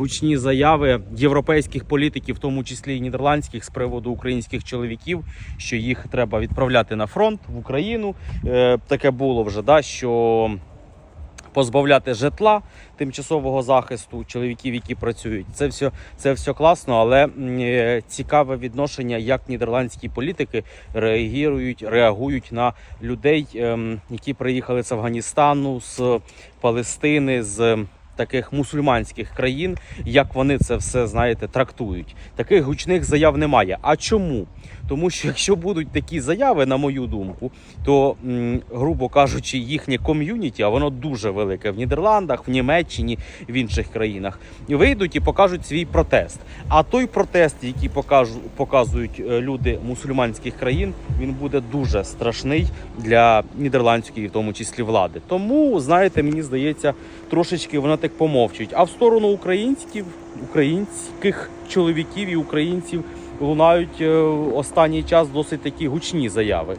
Гучні заяви європейських політиків, в тому числі і нідерландських, з приводу українських чоловіків, що їх треба відправляти на фронт в Україну. Е, таке було вже, да, що позбавляти житла тимчасового захисту чоловіків, які працюють. Це все, це все класно, але е, цікаве відношення, як нідерландські політики реагують, реагують на людей, ем, які приїхали з Афганістану, з Палестини, з таких мусульманських країн, як вони це все знаєте трактують. Таких гучних заяв немає. А чому? Тому що якщо будуть такі заяви, на мою думку, то грубо кажучи, їхнє ком'юніті, а воно дуже велике в Нідерландах, в Німеччині, в інших країнах, вийдуть і покажуть свій протест. А той протест, який покажу, показують е, люди мусульманських країн, він буде дуже страшний для нідерландської, в тому числі влади. Тому знаєте, мені здається, трошечки вона так помовчують. А в сторону українських, українських чоловіків і українців лунають е, останній час досить такі гучні заяви.